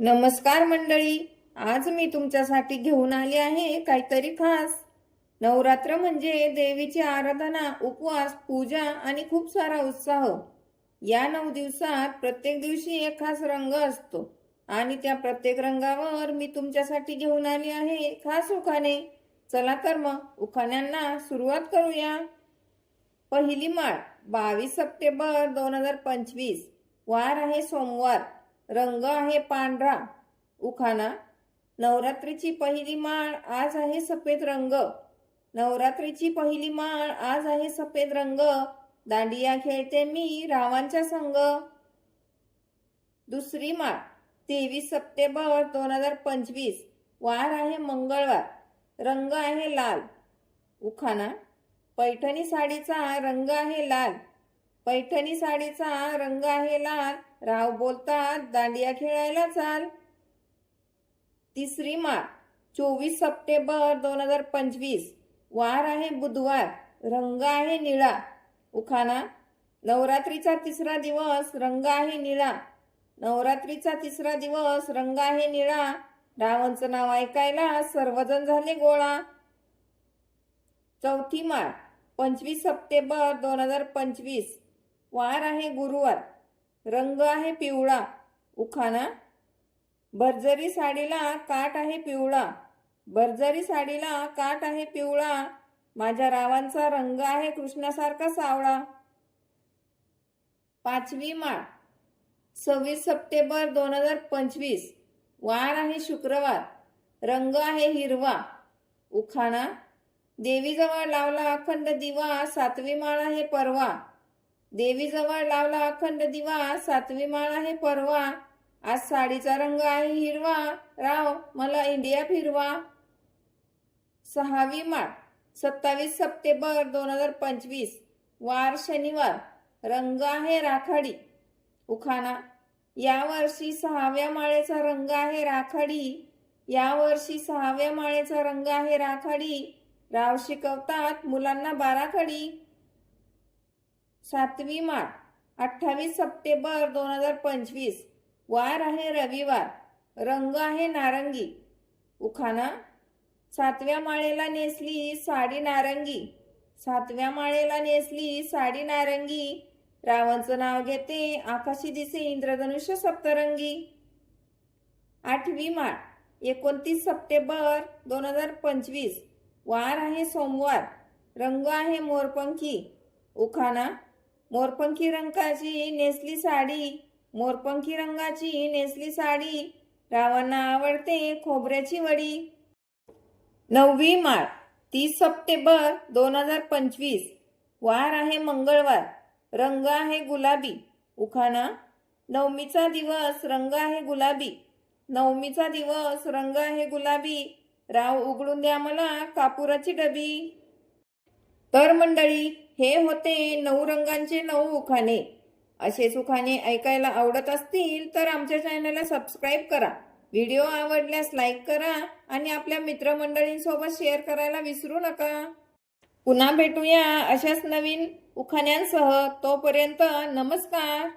नमस्कार मंडळी आज मी तुमच्यासाठी घेऊन आली आहे काहीतरी खास. नवरात्र म्हणजे देवीची आराधना उपवास पूजा आणि खूप सारा उत्साह. या नऊ दिवसात प्रत्येक दिवशी एक खास रंग असतो आणि त्या प्रत्येक रंगावर मी तुमच्यासाठी घेऊन आली आहे खास उखाणे. चला तर मग उखाण्यांना सुरुवात करूया. पहिली माळ बावीस सप्टेंबर दोन हजार पंचवीस. वार आहे सोमवार. रंग आहे पांढरा. उखाणा. नवरात्रीची पहिली माळ आज आहे सफेद रंग. नवरात्रीची पहिली माळ आज आहे सफेद रंग. दांडिया खेळते मी रावांच्या संग. दुसरी माळ तेवीस सप्टेंबर दोन हजार पंचवीस. वार आहे मंगळवार. रंग आहे लाल. उखाणा. पैठणी साडीचा रंग आहे लाल. पैठणी साडीचा रंग आहे लाल. राव बोलतात दांडिया खेळायला चाल. तिसरी मार चोवीस सप्टेंबर दोन हजार पंचवीस. वार आहे बुधवार रंग आहे निळा. उखाणा नवरात्रीचा तिसरा दिवस रंग आहे निळा. नवरात्रीचा तिसरा दिवस रंग आहे निळा. रावणचं नाव ऐकायला सर्वजण झाले गोळा. चौथी माळ पंचवीस सप्टेंबर दोन हजार पंचवीस. वार आहे गुरुवार रंग आहे पिवळा उखाणा. भरजरी साडीला काट आहे पिवळा भरजरी साडीला काट आहे पिवळा माझ्या रावांचा रंग आहे कृष्णासारखा सावळा. पाचवी माळ सव्वीस सप्टेंबर दोन हजार पंचवीस वार आहे शुक्रवार रंग आहे हिरवा उखाणा. देवीजवळ लावला अखंड दिवा सातवी माळ आहे परवा देवीजवळ लावला अखंड दिवा सातवी माळ आहे परवा. आज साडीचा रंग आहे हिरवा. राव मला इंडिया फिरवा. सहावी माळ सत्तावीस सप्टेंबर दोन हजार पंचवीस वार शनिवार रंग आहे राखाडी. उखाणा यावर्षी सहाव्या माळेचा रंग आहे राखाडी. यावर्षी सहाव्या माळेचा रंग आहे राखाडी. राव शिकवतात मुलांना बाराखडी. सातवी माळ अठ्ठावीस सप्टेंबर दोन हजार पंचवीस. वार आहे रविवार. रंग आहे नारंगी. उखाना सातव्या माळेला नेसली साडी नारंगी. सातव्या माळेला नेसली साडी नारंगी. रावणचं नाव घेते आकाशी दिसे इंद्रधनुष्य सप्तरंगी. आठवी माळ एकोणतीस सप्टेंबर दोन हजार पंचवीस. वार आहे सोमवार. रंग आहे मोरपंखी. उखाना मोरपंखी रंगाची नेसली साडी मोरपंखी रंगाची नेसली साडी रावांना आवडते खोबऱ्याची वडी. नववी माळ तीस सप्टेंबर दोन हजार पंचवीस. वार आहे मंगळवार रंग आहे गुलाबी. उखाणा नवमीचा दिवस रंग आहे गुलाबी. नवमीचा दिवस रंग आहे गुलाबी. राव उघडून द्या मला कापुराची डबी. तर मंडळी हे होते नऊ रंगांचे नऊ उखाणे. असेच उखाणे ऐकायला आवडत असतील तर आमच्या चॅनलला सबस्क्राईब करा. व्हिडिओ आवडल्यास लाईक करा आणि आपल्या मित्रमंडळींसोबत शेअर करायला विसरू नका. पुन्हा भेटूया अशाच नवीन उखाण्यांसह. तोपर्यंत नमस्कार.